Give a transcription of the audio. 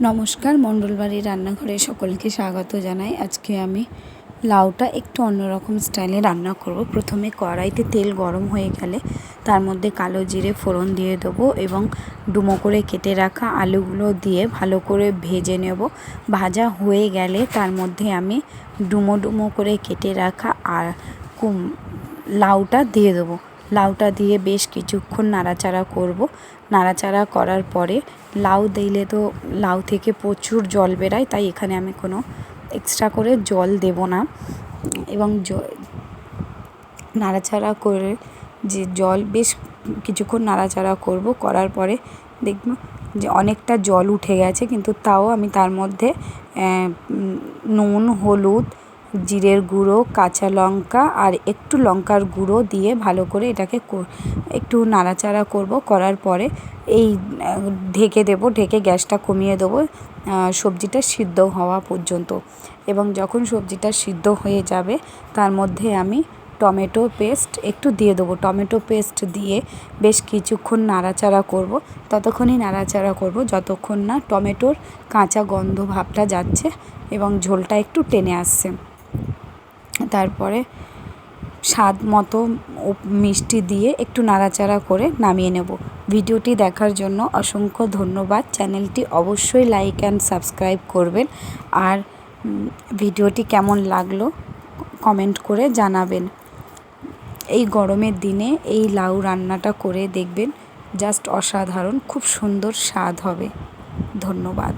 নমস্কার, মণ্ডলবাড়ির রান্নাঘরে সকলকে স্বাগত জানাই। আজকে আমি লাউটা একটু অন্যরকম স্টাইলে রান্না করব। প্রথমে কড়াইতে তেল গরম হয়ে গেলে তার মধ্যে কালো জিরে ফোড়ন দিয়ে দেবো এবং ডুমো করে কেটে রাখা আলুগুলো দিয়ে ভালো করে ভেজে নেব। ভাজা হয়ে গেলে তার মধ্যে আমি ডুমো ডুমো করে কেটে রাখা আর কুম লাউটা দিয়ে দেবো। লাউটা দিয়ে বেশ কিছুক্ষণ নাড়াচাড়া করব। নাড়াচাড়া করার পরে লাউ দিলে তো লাউ থেকে প্রচুর জল বেরায়, তাই এখানে আমি কোনো এক্সট্রা করে জল দেব না। এবং নাড়াচাড়া করে যে জল বেশ কিছুক্ষণ নাড়াচাড়া করব, করার পরে দেখব যে অনেকটা জল উঠে গেছে, কিন্তু তাও আমি তার মধ্যে নুন, হলুদ জিরের গুঁড়ো, কাঁচা লঙ্কা আর একটু লঙ্কার গুঁড়ো দিয়ে ভালো করে এটাকে একটু নাড়াচাড়া করব। করার পরে এই, ঢেকে দেব, ঢেকে গ্যাসটা কমিয়ে দেবো। সবজিটা সিদ্ধ হওয়া পর্যন্ত। এবং যখন সবজিটা সিদ্ধ হয়ে যাবে, তার মধ্যে আমি টমেটো পেস্ট একটু দিয়ে দেবো। টমেটো পেস্ট দিয়ে বেশ কিছুক্ষণ নাড়াচাড়া করব। ততক্ষণই নাড়াচাড়া করব, যতক্ষণ না টমেটোর কাঁচা গন্ধ ভাবটা যাচ্ছে এবং ঝোলটা একটু টেনে আসছে। তারপরে স্বাদ মতো মিষ্টি দিয়ে একটু নাড়াচাড়া করে নামিয়ে নেব। ভিডিওটি দেখার জন্য অসংখ্য ধন্যবাদ। চ্যানেলটি অবশ্যই লাইক অ্যান্ড সাবস্ক্রাইব করবেন। আর ভিডিওটি কেমন লাগল কমেন্ট করে জানাবেন। এই গরমের দিনে এই লাউ রান্নাটা করে দেখবেন, জাস্ট অসাধারণ, খুব সুন্দর স্বাদ হবে। ধন্যবাদ।